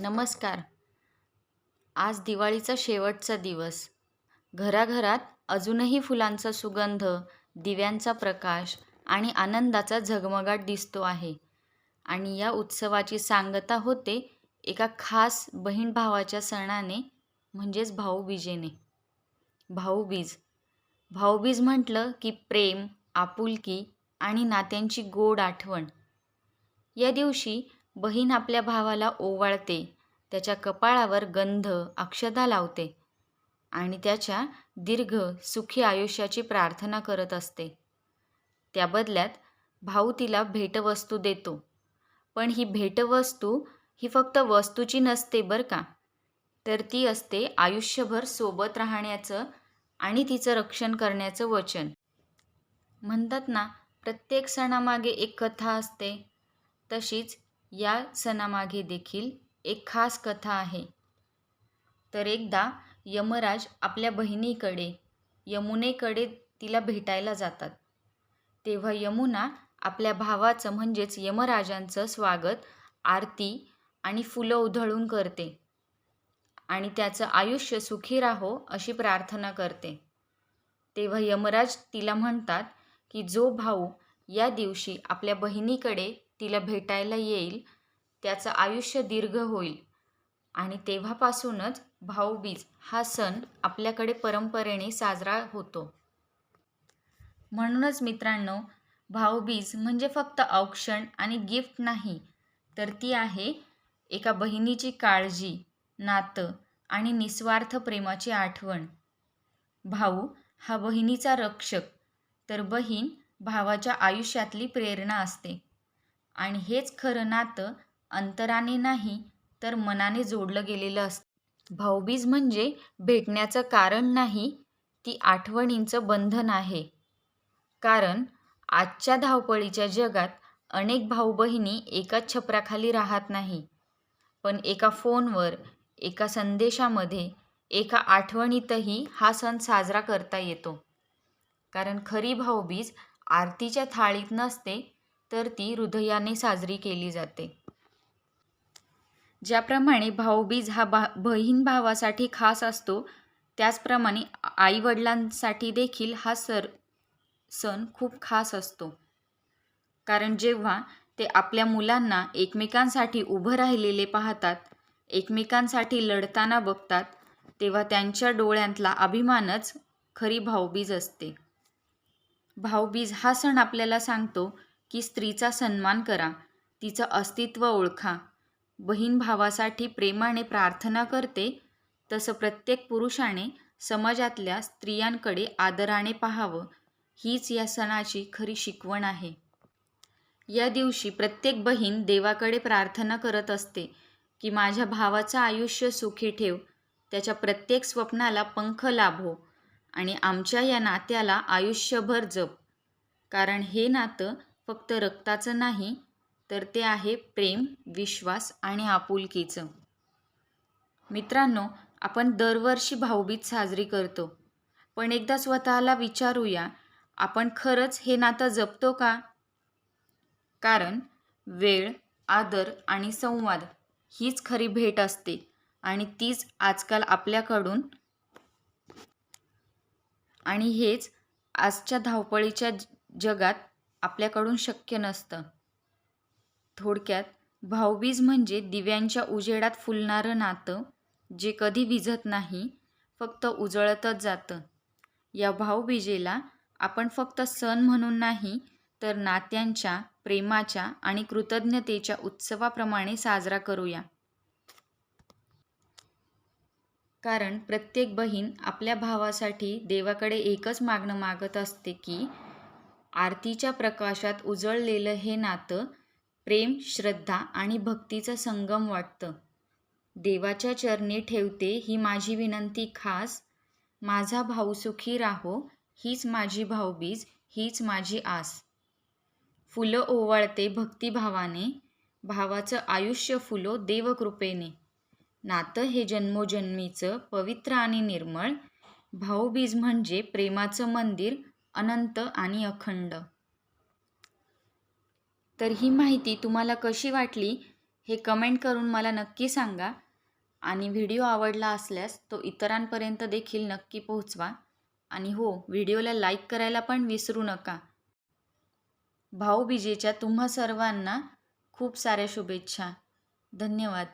नमस्कार. आज दिवाळीचा शेवटचा दिवस. घराघरात अजूनही फुलांचा सुगंध दिव्यांचा प्रकाश आणि आनंदाचा झगमगाट दिसतो आहे. आणि या उत्सवाची सांगता होते एका खास बहीण भावाच्या सणाने म्हणजेच भाऊबीजेने. भाऊबीज. भाऊबीज म्हटलं की प्रेम आपुलकी आणि नात्यांची गोड आठवण. या दिवशी बहीण आपल्या भावाला ओवाळते त्याच्या कपाळावर गंध अक्षदा लावते आणि त्याच्या दीर्घ सुखी आयुष्याची प्रार्थना करत असते. त्या बदल्यात भाऊ तिला भेटवस्तू देतो. पण ही भेटवस्तू ही फक्त वस्तूची नसते बरं का? तर ती असते आयुष्यभर सोबत राहण्याचं आणि तिचं रक्षण करण्याचं वचन. म्हणतात ना प्रत्येक सणामागे एक कथा असते. तशीच या सणामागे देखील एक खास कथा आहे. तर एकदा यमराज आपल्या बहिणीकडे यमुनेकडे तिला भेटायला जातात. तेव्हा यमुना आपल्या भावाचं म्हणजेच यमराजांचं स्वागत आरती आणि फुलं उधळून करते आणि त्याचं आयुष्य सुखी राहो अशी प्रार्थना करते. तेव्हा यमराज तिला म्हणतात की जो भाऊ या दिवशी आपल्या बहिणीकडे तिला भेटायला येईल त्याचं आयुष्य दीर्घ होईल. आणि तेव्हापासूनच भाऊबीज हा सण आपल्याकडे परंपरेने साजरा होतो. म्हणूनच मित्रांनो भाऊबीज म्हणजे फक्त औक्षण आणि गिफ्ट नाही तर ती आहे एका बहिणीची काळजी नातं आणि निस्वार्थ प्रेमाची आठवण. भाऊ हा बहिणीचा रक्षक तर बहीण भावाच्या आयुष्यातली प्रेरणा असते. आणि हेच खरं नातं अंतराने नाही तर मनाने जोडलं गेलेलं असतं. भाऊबीज म्हणजे भेटण्याचं कारण नाही ती आठवणींचं बंधन आहे. कारण आजच्या धावपळीच्या जगात अनेक भाऊ बहिणी एकाच छपराखाली राहत नाही. पण एका फोनवर एका संदेशामध्ये एका आठवणीतही हा सण साजरा करता येतो. कारण खरी भाऊबीज आरतीच्या थाळीत नसते तर ती हृदयाने साजरी केली जाते. ज्याप्रमाणे भाऊबीज हा भा बहीण भावासाठी खास असतो त्याचप्रमाणे आईवडिलांसाठी देखील हा सर सण खूप खास असतो. कारण जेव्हा ते आपल्या मुलांना एकमेकांसाठी उभं राहिलेले पाहतात एकमेकांसाठी लढताना बघतात तेव्हा त्यांच्या डोळ्यांतला अभिमानच खरी भाऊबीज असते. भाऊबीज हा सण आपल्याला सांगतो की स्त्रीचा सन्मान करा तिचं अस्तित्व ओळखा. बहीण भावासाठी प्रेमाने प्रार्थना करते तसं प्रत्येक पुरुषाने समाजातल्या स्त्रियांकडे आदराने पाहावं हीच या सणाची खरी शिकवण आहे. या दिवशी प्रत्येक बहीण देवाकडे प्रार्थना करत असते की माझ्या भावाचं आयुष्य सुखी ठेव त्याच्या प्रत्येक स्वप्नाला पंख लाभो आणि आमच्या या नात्याला आयुष्यभर जप. कारण हे नातं फक्त रक्ताचं नाही तर ते आहे प्रेम विश्वास आणि आपुलकीचं. मित्रांनो आपण दरवर्षी भाऊबीज साजरी करतो. पण एकदा स्वतःला विचारूया आपण खरंच हे नातं जपतो का? कारण वेळ आदर आणि संवाद हीच खरी भेट असते आणि तीच आजकाल आपल्याकडून आणि हेच आजच्या धावपळीच्या जगात आपल्याकडून शक्य नसतं. थोडक्यात भाऊबीज म्हणजे दिव्यांच्या उजेडात फुलणारं नातं जे कधी विझत नाही फक्त उजळतच जातं. या भाऊबीजेला आपण फक्त सण म्हणून नाही तर नात्यांच्या प्रेमाच्या आणि कृतज्ञतेच्या उत्सवाप्रमाणे साजरा करूया. कारण प्रत्येक बहीण आपल्या भावासाठी देवाकडे एकच मागणं मागत असते की आरतीच्या प्रकाशात उजळलेलं हे नातं प्रेम श्रद्धा आणि भक्तीचा संगम वाटतं. देवाच्या चरणी ठेवते ही माझी विनंती खास. माझा भाऊ सुखी राहो हीच माझी भाऊबीज हीच माझी आस. फुलं ओवाळते भक्तिभावाने भावाचं आयुष्य फुलो देवकृपेने. नातं हे जन्मोजन्मीचं पवित्र आणि निर्मळ. भाऊबीज म्हणजे प्रेमाचं मंदिर अनंत आणि अखंड. तर ही माहिती तुम्हाला कशी वाटली हे कमेंट करून मला नक्की सांगा आणि व्हिडिओ आवडला असल्यास तो इतरांपर्यंत देखील नक्की पोहोचवा. आणि हो व्हिडिओला लाईक करायला पण विसरू नका. भाऊबीजेच्या तुम्हा सर्वांना खूप साऱ्या शुभेच्छा. धन्यवाद.